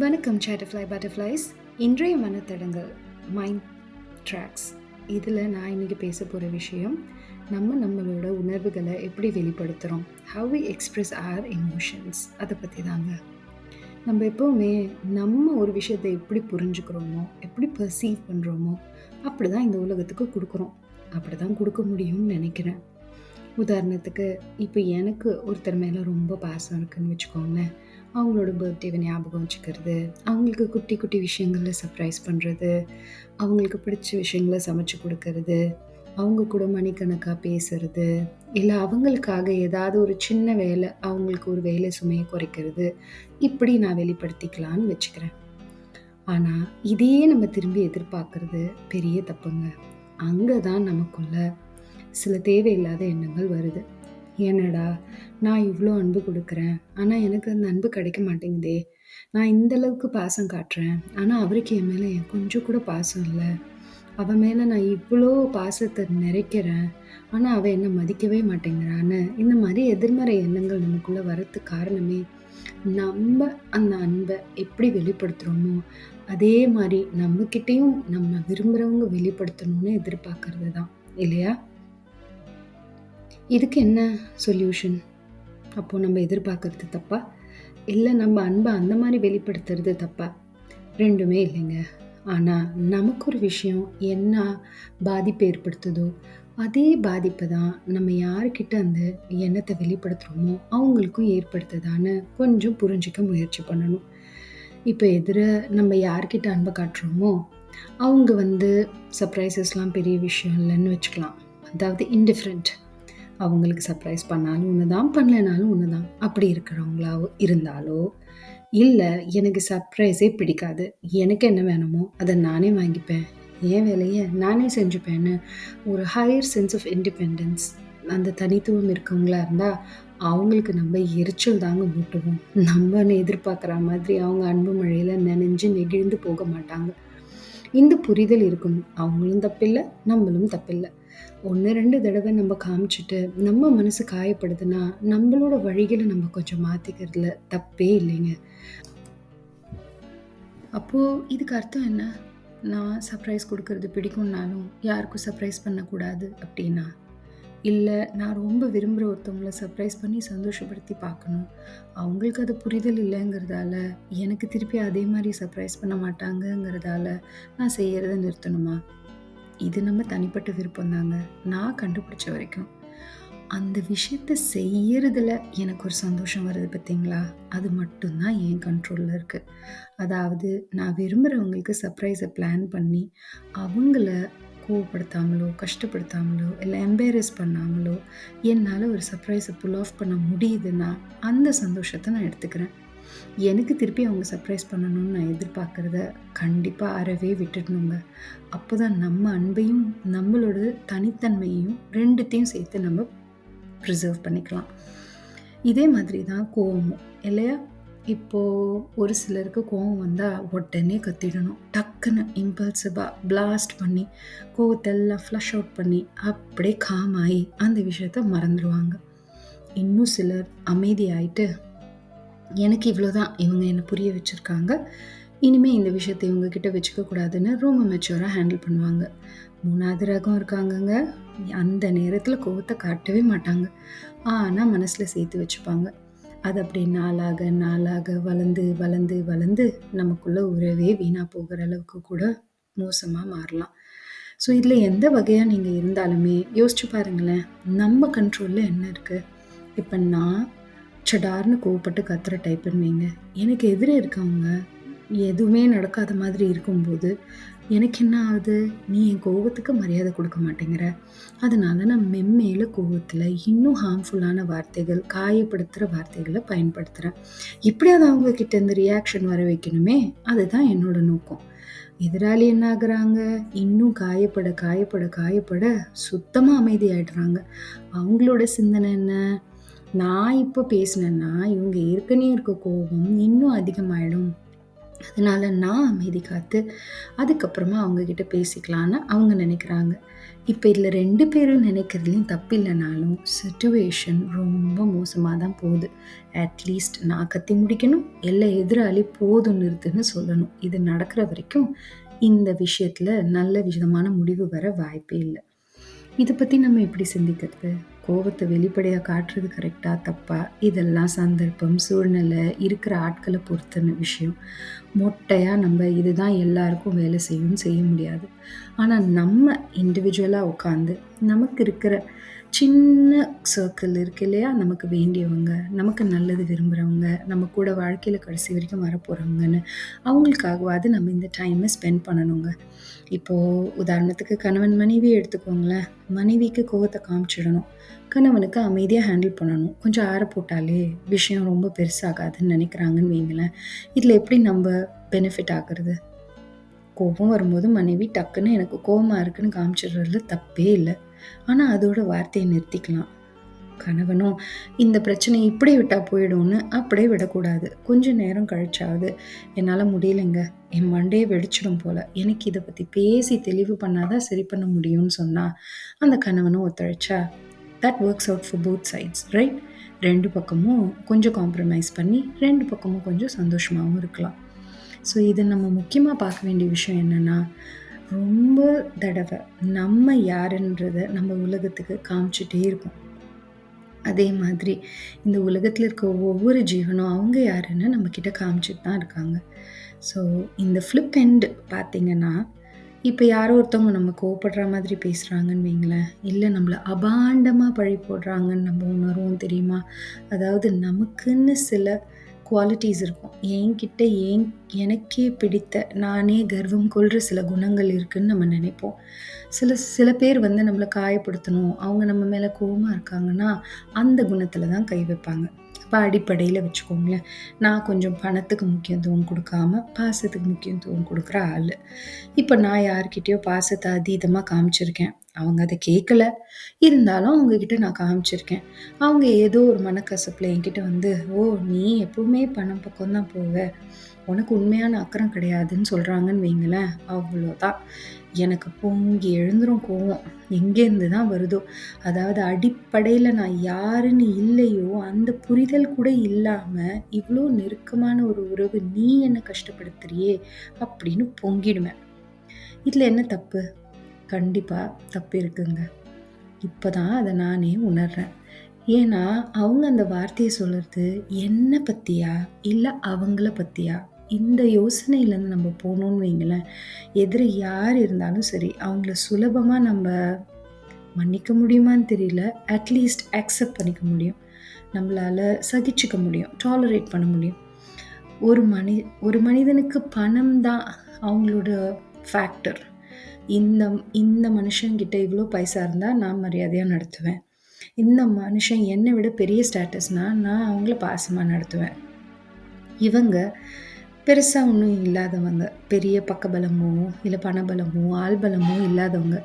வணக்கம் சேட்டர்ஃப்ளை பட்டர்ஃப்ளைஸ் இன்றைய மனத்தடங்கள் mind tracks இதில் நான் இன்றைக்கி பேச போகிற விஷயம் நம்ம நம்மளோட உணர்வுகளை எப்படி வெளிப்படுத்துகிறோம் how we express our emotions அதை பற்றி தாங்க நம்ம எப்போவுமே நம்ம ஒரு விஷயத்தை எப்படி புரிஞ்சுக்கிறோமோ எப்படி பர்சீவ் பண்ணுறோமோ அப்படி தான் இந்த உலகத்துக்கு கொடுக்குறோம். அப்படி தான் கொடுக்க முடியும்னு நினைக்கிறேன். உதாரணத்துக்கு இப்போ எனக்கு ஒருத்தர் மேலே ரொம்ப பாசம் இருக்குன்னு வச்சுக்கோங்களேன். அவங்களோட பர்த்டேவை ஞாபகம் வச்சுக்கிறது அவங்களுக்கு குட்டி குட்டி விஷயங்களில் சர்ப்ரைஸ் பண்ணுறது அவங்களுக்கு பிடிச்ச விஷயங்களை சமைச்சு கொடுக்கறது அவங்க கூட மணிக்கணக்காக பேசுறது இல்லை அவங்களுக்காக ஏதாவது ஒரு சின்ன வேலை அவங்களுக்கு ஒரு வேலை சுமையை குறைக்கிறது இப்படி நான் வெளிப்படுத்திக்கலான்னு வச்சுக்கிறேன். ஆனால் இதையே நம்ம திரும்பி எதிர்பார்க்கறது பெரிய தப்புங்க. அங்கே தான் நமக்குள்ள சில தேவையில்லாத எண்ணங்கள் வருது. ஏன்னடா நான் இவ்வளோ அன்பு கொடுக்குறேன். ஆனால் எனக்கு அந்த அன்பு கிடைக்க மாட்டேங்குதே. நான் இந்த அளவுக்கு பாசம் காட்டுறேன். ஆனால் அவருக்கு என் மேலே என் கொஞ்சம் கூட பாசம் இல்லை. அவன் மேலே நான் இவ்வளோ பாசத்தை நிறைக்கிறேன். ஆனால் அவன் என்னை மதிக்கவே மாட்டேங்கிறான்னு. இந்த மாதிரி எதிர்மறை எண்ணங்கள் நமக்குள்ளே வரத்துக்கு காரணமே நம்ம அந்த அன்பை எப்படி வெளிப்படுத்துகிறோமோ அதே மாதிரி நம்மக்கிட்டேயும் நம்ம விரும்புகிறவங்க வெளிப்படுத்தணும்னு எதிர்பார்க்கறது தான். இல்லையா? இதுக்கு என்ன சொல்யூஷன் அப்போது நம்ம எதிர்பார்க்கறது தப்பா? இல்லை நம்ம அன்பை அந்த மாதிரி வெளிப்படுத்துறது தப்பா? ரெண்டுமே இல்லைங்க. ஆனால் நமக்கு ஒரு விஷயம் என்ன பாதிப்பு ஏற்படுத்துதோ அதே பாதிப்பை தான் நம்ம யாருக்கிட்ட அந்த எண்ணத்தை வெளிப்படுத்துகிறோமோ அவங்களுக்கும் ஏற்படுத்துதான்னு கொஞ்சம் புரிஞ்சிக்க முயற்சி பண்ணணும். இப்போ எதிர நம்ம யார்கிட்ட அன்பை காட்டுறோமோ அவங்க வந்து சர்ப்ரைசஸ்லாம் பெரிய விஷயம் இல்லைன்னு வச்சுக்கலாம். அதாவது இன்டிஃப்ரெண்ட் அவங்களுக்கு சர்ப்ரைஸ் பண்ணாலும் ஒன்று தான் பண்ணலைனாலும் ஒன்று தான். அப்படி இருக்கிறவங்களா இருந்தாலோ இல்லை எனக்கு சர்ப்ரைஸே பிடிக்காது. எனக்கு என்ன வேணுமோ அதை நானே வாங்கிப்பேன். என் வேலையை நானே செஞ்சுப்பேன்னு ஒரு ஹையர் சென்ஸ் ஆஃப் இண்டிபெண்டன்ஸ் அந்த தனித்துவம் இருக்கவங்களா இருந்தால் அவங்களுக்கு நம்ம எரிச்சல் தாங்க ஊட்டுவோம். நம்ம எதிர்பார்க்குற மாதிரி அவங்க அன்பு மழையில் நினைஞ்சு நெகிழ்ந்து போக மாட்டாங்க. இந்த புரிதல் இருக்கும் அவங்களும் தப்பில்லை நம்மளும் தப்பில்லை. ஒன்று ரெண்டு தடவை நம்ம காமிச்சிட்டு நம்ம மனசு காயப்படுதுன்னா நம்மளோட வழிகளை நம்ம கொஞ்சம் மாற்றிக்கிறதுல தப்பே இல்லைங்க. அப்போது இதுக்கு அர்த்தம் என்ன? நான் சர்ப்ரைஸ் கொடுக்கறது பிடிக்கும்னாலும் யாருக்கும் சர்ப்ரைஸ் பண்ணக்கூடாது அப்படின்னா? இல்லை நான் ரொம்ப விரும்புகிற ஒருத்தவங்கள சர்ப்ரைஸ் பண்ணி சந்தோஷப்படுத்தி பார்க்கணும். அவங்களுக்கு அது புரிதல் இல்லைங்கிறதால எனக்கு திருப்பி அதே மாதிரி சர்ப்ரைஸ் பண்ண மாட்டாங்கங்கிறதால நான் செய்கிறத நிறுத்தணுமா? இது நம்ம தனிப்பட்ட விருப்பம் தாங்க. நான் கண்டுபிடிச்ச வரைக்கும். அந்த விஷயத்த செய்யறதுல எனக்கு ஒரு சந்தோஷம் வருது பார்த்தீங்களா அது மட்டும்தான் என் கண்ட்ரோலில் இருக்குது அதாவது நான் விரும்புகிறவங்களுக்கு சர்ப்ரைஸை பிளான் பண்ணி அவங்கள கோவப்படுத்தாமலோ கஷ்டப்படுத்தாமலோ இல்லை எம்பேரஸ் பண்ணாமலோ என்னால் ஒரு சர்ப்ரைஸை புல் ஆஃப் பண்ண முடியுதுன்னா அந்த சந்தோஷத்தை நான் எடுத்துக்கிறேன். எனக்கு திருப்பி அவங்க சர்ப்ரைஸ் பண்ணணும்னு நான் எதிர்பார்க்குறத கண்டிப்பாக அறவே விட்டுடணுங்க. அப்போ தான் நம்ம அன்பையும் நம்மளோட தனித்தன்மையையும் ரெண்டுத்தையும் சேர்த்து நம்ம ப்ரிசர்வ் பண்ணிக்கலாம். இதே மாதிரி தான் கோவமும் இல்லையா? இப்போது ஒரு சிலருக்கு கோவம் வந்தால் உடனே கத்திடணும். டக்குன்னு இம்பல்சிவாக பிளாஸ்ட் பண்ணி கோவத்தெல்லாம் ஃப்ளஷ் அவுட் பண்ணி அப்படியே காமாயி அந்த விஷயத்த மறந்துடுவாங்க இன்னும் சிலர் அமைதியாயிட்டு எனக்கு இவ்வளோ தான் இவங்க என்னை புரிய வச்சுருக்காங்க. இனிமேல் இந்த விஷயத்தை இவங்கக்கிட்ட வச்சுக்கக்கூடாதுன்னு ரொம்ப மெச்சூராக ஹேண்டில் பண்ணுவாங்க. மூணாவது ரகம் இருக்காங்கங்க. அந்த நேரத்தில் கோவத்தை காட்டவே மாட்டாங்க. ஆனால் மனசில் சேர்த்து வச்சுப்பாங்க. அது அப்படி நாளாக நாளாக வளர்ந்து வளர்ந்து வளர்ந்து நமக்குள்ளே உறவே வீணாக போகிற அளவுக்கு கூட மோசமாக மாறலாம். ஸோ இதில் எந்த வகையாக நீங்கள் இருந்தாலுமே யோசிச்சு பாருங்களேன் நம்ம கண்ட்ரோலில் என்ன இருக்குது இப்போ நான் சடார்னு கோவப்பட்டு கத்துற டைப்புன்னு வைங்க. எனக்கு எதிரே இருக்கவங்க எதுவுமே நடக்காத மாதிரி இருக்கும்போது எனக்கு என்ன ஆகுது? நீ என் கோவத்துக்கு மரியாதை கொடுக்க மாட்டேங்கிற. அதனால நான் மெம்மேல கோவத்தில் இன்னும் ஹார்ம்ஃபுல்லான வார்த்தைகள் காயப்படுத்துகிற வார்த்தைகளை பயன்படுத்துகிறேன் இப்படியாவது அவங்க கிட்ட ரியாக்ஷன் வர வைக்கணுமே? அதுதான் என்னோட நோக்கம். எதிராளி என்ன ஆகுறாங்க? இன்னும் காயப்பட காயப்பட காயப்பட சுத்தமாக அமைதியாயிடுறாங்க. அவங்களோட சிந்தனை என்ன? நான் இப்போ பேசினேன்னா இவங்க ஏற்கனவே இருக்க கோபம் இன்னும் அதிகமாயிடும். அதனால நான் அமைதி காத்து அதுக்கப்புறமா அவங்க கிட்ட பேசிக்கலான்னு அவங்க நினைக்கிறாங்க. இப்போ இதில் ரெண்டு பேரும் நினைக்கிறதுலையும் தப்பில்லைனாலும் சுச்சுவேஷன் ரொம்ப மோசமாக தான் போகுது அட்லீஸ்ட் நான் கத்தி முடிக்கணும் எல்லா எதிராளி போதும் நிறுத்துன்னு சொல்லணும். இது நடக்கிற வரைக்கும் இந்த விஷயத்தில் நல்ல விதமான முடிவு வர வாய்ப்பே இல்லை. இதை பற்றி நம்ம எப்படி சிந்திக்கிறது? கோபத்தை வெளிப்படையாக காட்டுறது கரெக்டாக தப்பா? இதெல்லாம் சந்தர்ப்பம் சூழ்நிலை இருக்கிற ஆட்களை பொறுத்தன விஷயம். மொட்டையாக நம்ம இதுதான் எல்லாருக்கும் வேலை செய்யும் செய்ய முடியாது. ஆனால் நம்ம இண்டிவிஜுவலாக உட்காந்து நமக்கு இருக்கிற சின்ன சர்க்கிள் இருக்கு இல்லையா? நமக்கு வேண்டியவங்க நமக்கு நல்லது விரும்புகிறவங்க நம்ம கூட வாழ்க்கையில் கடைசி வரைக்கும் வரப்போகிறவங்கன்னு அவங்களுக்காகவாது நம்ம இந்த டைமை ஸ்பெண்ட் பண்ணணுங்க. இப்போது உதாரணத்துக்கு கணவன் மனைவி எடுத்துக்கோங்களேன். மனைவிக்கு கோவத்தை காமிச்சிடணும். கணவனுக்கு அமைதியாக ஹேண்டில் பண்ணணும். கொஞ்சம் ஆற போட்டாலே விஷயம் ரொம்ப பெருசாகாதுன்னு நினைக்கிறாங்கன்னு வைங்களேன். இதில் எப்படி நம்ம பெனிஃபிட் ஆகுறது? கோபம் வரும்போது மனைவி டக்குன்னு எனக்கு கோபமாக இருக்குன்னு காமிச்சிடுறதுல தப்பே இல்லை. ஆனால் அதோட வார்த்தையை நிறுத்திக்கலாம். கணவனும் இந்த பிரச்சனை இப்படி விட்டால் போயிடும்னு அப்படியே விடக்கூடாது. கொஞ்சம் நேரம் கழிச்சாவது என்னால் முடியலைங்க. என் மண்டையை வெடிச்சிடும் போல். எனக்கு இதை பற்றி பேசி தெளிவு பண்ணாதான் சரி பண்ண முடியும்னு சொன்னால் அந்த கணவனும் ஒத்துழைச்சா that works out for both sides right ரெண்டு பக்கமும் கொஞ்சம் காம்ப்ரமைஸ் பண்ணி ரெண்டு பக்கமும் கொஞ்சம் சந்தோஷமாகவும் இருக்கலாம். ஸோ இது நம்ம முக்கியமாக பார்க்க வேண்டிய விஷயம் என்னென்னா ரொம்ப தடவை நம்ம யாருன்றதை நம்ம உலகத்துக்கு காமிச்சிட்டே இருக்கோம் அதே மாதிரி இந்த உலகத்தில் இருக்க ஒவ்வொரு ஜீவனும் அவங்க யாருன்னு நம்மக்கிட்ட காமிச்சிட்டு தான் இருக்காங்க. ஸோ இந்த ஃப்ளிப் எண்ட் பார்த்திங்கன்னா இப்போ யாரோ ஒருத்தவங்க நம்ம கோவப்படுற மாதிரி பேசுகிறாங்கன்னு வைங்களேன். இல்லை நம்மளை அபாண்டமாக பழி போடுறாங்கன்னு நம்ம உணர்வோம் தெரியுமா? அதாவது நமக்குன்னு சில குவாலிட்டிஸ் இருக்கும். என்கிட்ட ஏன் எனக்கே பிடித்த நானே கர்வம் கொள்கிற சில குணங்கள் இருக்குதுன்னு நம்ம நினைப்போம். சில சில பேர் வந்து நம்மளை காயப்படுத்தணும் அவங்க நம்ம மேலே கோவமாக இருக்காங்கன்னா அந்த குணத்தில் தான் கை வைப்பாங்க. இப்போ அடிப்படையில் வச்சுக்கோங்களேன். நான் கொஞ்சம் பணத்துக்கு முக்கியத்துவம் கொடுக்காம பாசத்துக்கு முக்கியத்துவம் கொடுக்குற ஆள். இப்போ நான் யார்கிட்டயோ பாசத்தை அதீதமாக காமிச்சிருக்கேன். அவங்க அதை கேட்கல இருந்தாலும் அவங்கக்கிட்ட நான் காமிச்சிருக்கேன். அவங்க ஏதோ ஒரு மனக்கசப்பில் என்கிட்ட வந்து ஓ நீ எப்பவுமே பணம் பக்கம் தான் போவ. உனக்கு உண்மையான அக்கறம் கிடையாதுன்னு சொல்கிறாங்கன்னு வைங்களேன். அவ்வளோதான். எனக்கு பொங்கி எழுந்துரும் கோவம். எங்கேருந்து தான் வருதோ. அதாவது அடிப்படையில் நான் யாருன்னு இல்லையோ அந்த புரிதல் கூட இல்லாமல் இவ்வளோ நெருக்கமான ஒரு உறவு நீ என்னை கஷ்டப்படுத்துறியே? அப்படின்னு பொங்கிடுவேன். இதில் என்ன தப்பு? கண்டிப்பாக தப்பு இருக்குங்க. இப்போ தான் அதை நானே உணர்றேன். ஏன்னா அவங்க அந்த வார்த்தையை சொல்கிறது என்னை பற்றியா இல்லை அவங்கள பற்றியா இந்த யோசனையிலேருந்து நம்ம போகணுன்னு வைங்களேன். எதிர யார் இருந்தாலும் சரி அவங்கள சுலபமாக நம்ம மன்னிக்க முடியுமான்னு தெரியல. அட்லீஸ்ட் அக்செப்ட் பண்ணிக்க முடியும். நம்மளால் சகிச்சுக்க முடியும். டாலரேட் பண்ண முடியும். ஒரு மனி ஒரு மனிதனுக்கு பணம் தான் அவங்களோட ஃபேக்டர் இந்த இந்த மனுஷங்கிட்ட இவ்வளோ பைசா இருந்தால் நான் மரியாதையாக நடத்துவேன். இந்த மனுஷன் என்னை விட பெரிய ஸ்டேட்டஸ்னால் நான் அவங்கள பாசமாக நடத்துவேன். இவங்க பெருசாக ஒன்றும் இல்லாதவங்க. பெரிய பக்கபலமோ இல்லை பணபலமோ ஆள்பலமோ இல்லாதவங்க.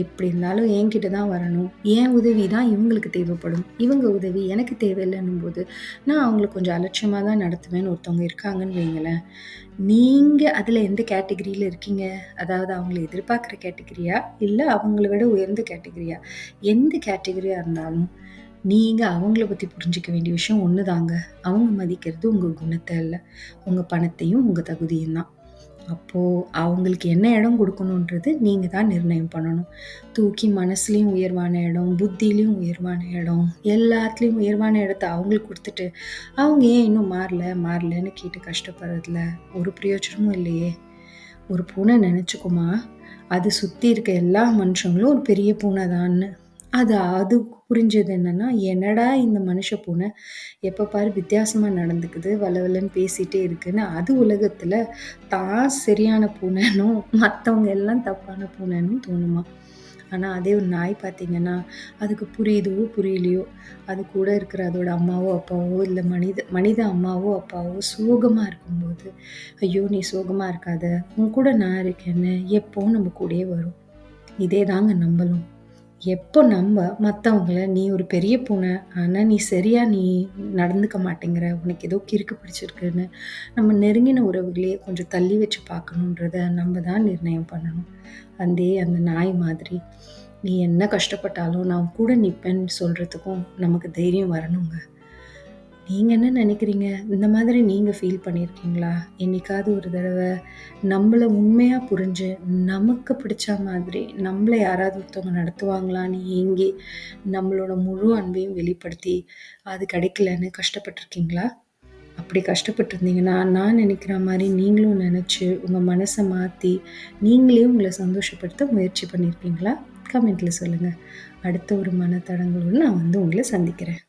எப்படி இருந்தாலும் என்கிட்ட தான் வரணும். என் உதவி தான் இவங்களுக்கு தேவைப்படும். இவங்க உதவி எனக்கு தேவையில்லைன்னும் போது நான் அவங்கள கொஞ்சம் அலட்சியமாக தான் நடத்துவேன்னு ஒருத்தவங்க இருக்காங்கன்னு வைங்களேன். நீங்கள் அதில் எந்த கேட்டகிரியில் இருக்கீங்க? அதாவது அவங்கள எதிர்பார்க்குற கேட்டகிரியா? இல்லை அவங்கள விட உயர்ந்த கேட்டகிரியா? எந்த கேட்டகிரியாக இருந்தாலும் நீங்கள் அவங்கள பற்றி புரிஞ்சிக்க வேண்டிய விஷயம் ஒன்று தாங்க அவங்க மதிக்கிறது உங்கள் குணத்தை இல்லை உங்கள் பணத்தையும் உங்கள் தகுதியும் தான். அப்போது அவங்களுக்கு என்ன இடம் கொடுக்கணுன்றது நீங்கள் தான் நிர்ணயம் பண்ணணும். தூக்கி மனசுலேயும் உயர்வான இடம் புத்திலையும் உயர்வான இடம் எல்லாத்துலேயும் உயர்வான இடத்த அவங்களுக்கு கொடுத்துட்டு அவங்க ஏன் இன்னும் மாறல மாறலன்னு கேட்டு கஷ்டப்படுறதுல ஒரு பிரயோஜனமும் இல்லையே. ஒரு பூனை நினச்சிக்குமா? அது சுற்றி இருக்க எல்லா மனுஷங்களும் ஒரு பெரிய பூனை தான்னு அது அது புரிஞ்சது என்னன்னா, என்னடா இந்த மனுஷ பூனை எப்போ பாரு வித்தியாசமாக நடந்துக்குது, வளவளன்னு பேசிட்டே இருக்குன்னு, அது உலகத்தில் தான் சரியான பூனைனும், மற்றவங்க எல்லாம் தப்பான பூனைனும் தோணுமா. ஆனால் அதே ஒரு நாய் பார்த்தீங்கன்னா, அதுக்கு புரியுதோ, புரியலையோ, அது கூட இருக்கிற அதோட அம்மாவோ, அப்பாவோ இல்லை மனித மனித அம்மாவோ, அப்பாவோ சோகமாக இருக்கும்போது, "ஐயோ! நீ சோகமாக இருக்காத, உன் கூட நான் இருக்கேன்னு" எப்பவும் நம்ம கூடயே வரும். இதே தாங்க நம்பலும். எப்போ நம்ம மற்றவங்கள "நீ ஒரு பெரிய பூனை. ஆனால் நீ சரியாக நீ நடந்துக்க மாட்டேங்கிற. உனக்கு ஏதோ கிறுக்கு பிடிச்சிருக்குன்னு" நம்ம நெருங்கின உறவுகளையே கொஞ்சம் தள்ளி வச்சு பார்க்கணுன்றத நம்ம தான் நிர்ணயம் பண்ணணும். அதே அந்த நாய் மாதிரி, "நீ என்ன கஷ்டப்பட்டாலும் நான் கூட நிற்பேன்னு சொல்கிறதுக்கும் நமக்கு தைரியம் வரணுங்க. நீங்க என்ன நினைக்கிறீங்க இந்த மாதிரி நீங்க ஃபீல் பண்ணியிருக்கீங்களா? என்னைக்காவது ஒரு தடவ நம்மள உண்மையா புரிஞ்சு, நமக்கு பிடிச்ச மாதிரி நம்மள யாராவது ஒருத்தவங்க நடத்துவாங்களான்னு ஏங்கி, நம்மளோட முழு அன்பையும் வெளிப்படுத்தி, அது கிடைக்கலன்னு கஷ்டப்பட்டுருக்கீங்களா? அப்படி கஷ்டப்பட்டுருந்தீங்கன்னா, நான் நினைக்கிற மாரி நீங்களும் நினச்சி உங்க மனச மாத்தி, நீங்களே உங்கள சந்தோஷப்படுத்த முயற்சி பண்ணியிருக்கீங்களா? கமெண்ட்ல சொல்லுங்க. அடுத்த ஒரு மனத்தடங்களோட நான் வந்து உங்கள சந்திக்கிறேன்.